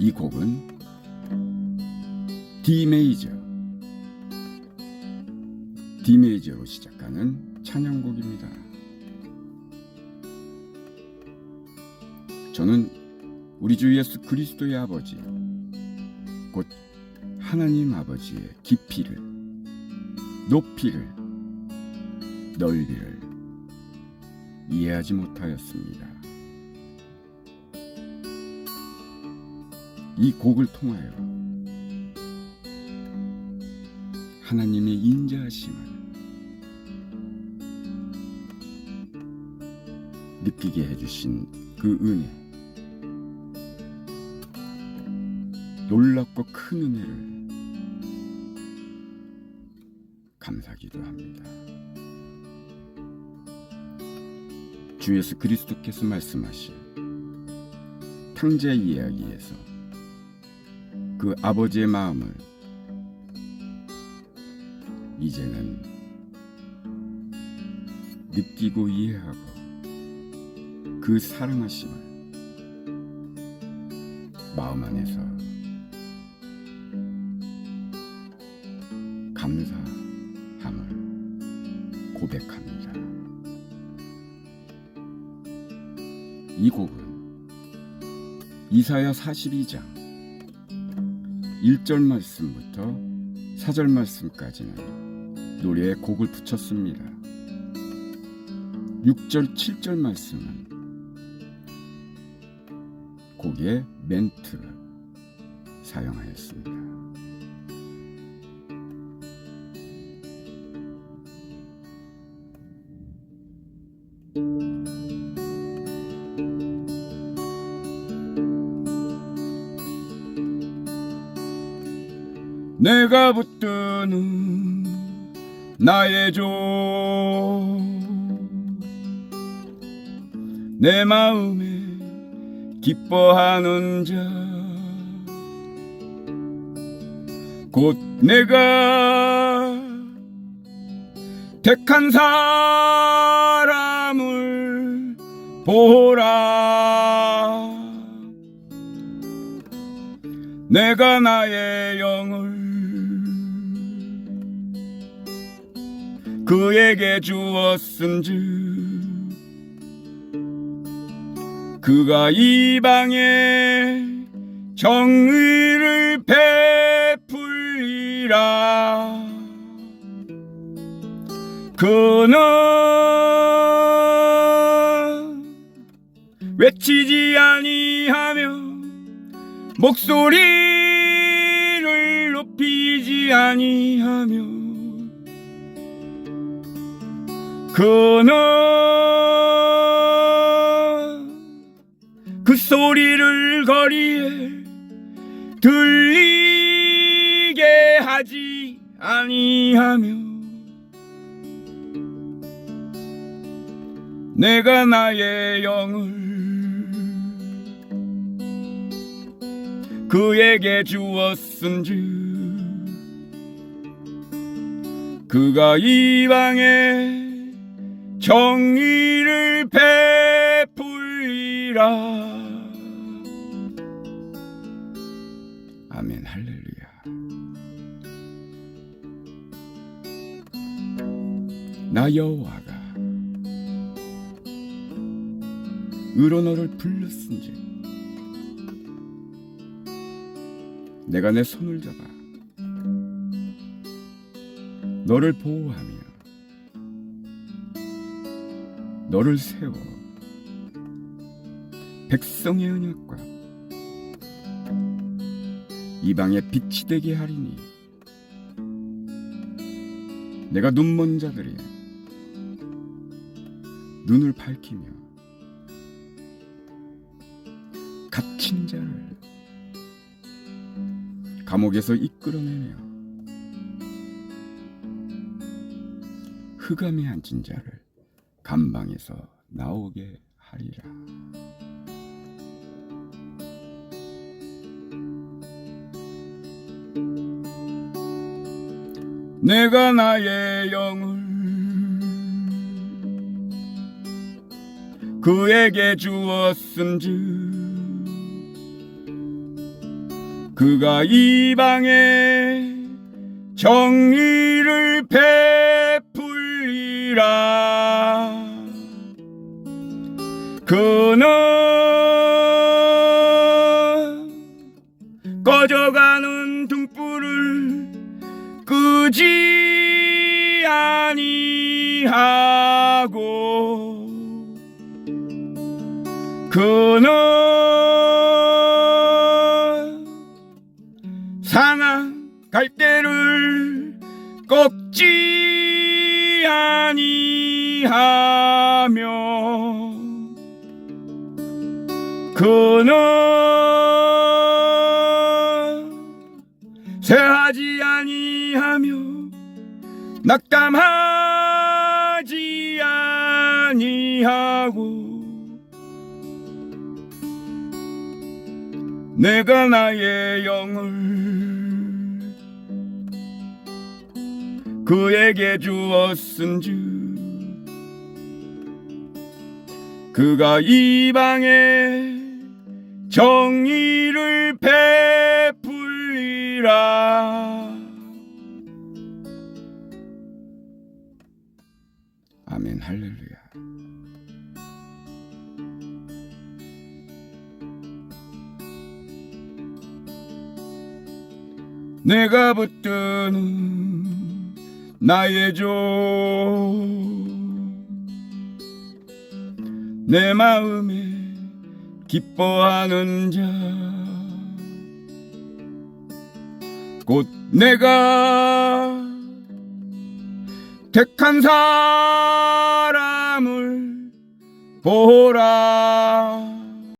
이 곡은 D 메이저 D 메이저로 시작하는 찬양곡입니다. 저는 우리 주 예수 그리스도의 아버지 곧 하나님 아버지의 깊이를 높이를 넓이를 이해하지 못하였습니다. 이 곡을 통하여 하나님의 인자하심을 느끼게 해주신 그 은혜, 놀랍고 큰 은혜를 감사기도 합니다. 주 예수 그리스도께서 말씀하신 탕자 이야기에서 그 아버지의 마음을 이제는 느끼고 이해하고 그 사랑하심을 마음 안에서 감사함을 고백합니다. 이 곡은 이사야 42장 1절 말씀부터 4절 말씀까지는 노래에 곡을 붙였습니다. 6절 7절 말씀은 곡의 멘트를 사용하였습니다. 내가 붙드는 나의 조내 마음에 기뻐하는 자. 곧 내가 택한 사람을 보라. 내가 나의 영을 그에게 주었은즉 그가 이방에 정의를 베풀리라. 그는 외치지 아니하며 목소리를 높이지 아니하며 그는 그 소리를 거리에 들리게 하지 아니하며 내가 나의 영을 그에게 주었은즉 그가 이 방에 정의를 베풀리라. 아멘 할렐루야. 나 여호와가 의로 너를 불렀은지 내가 내 손을 잡아 너를 보호하며 너를 세워 백성의 언약과 이방의 빛이 되게 하리니 내가 눈먼 자들의 눈을 밝히며 갇힌 자를 감옥에서 이끌어내며 흑암에 앉은 자를 감방에서 나오게 하리라. 내가 나의 영을 그에게 주었은즉 그가 이방에 정의를 베풀리라 그는 꺼져가는 등불을 끄지 아니하고 그는 상한 갈대를 꺾지 아니하며 그는 새하지 아니하며 낙담하지 아니하고 내가 나의 영을 그에게 주었은즉 그가 이 방에 정의를 베풀리라. 아멘. 할렐루야. 내가 붙드는 나의 종 내 마음에 기뻐하는 자. 곧 내가 택한 사람을 보라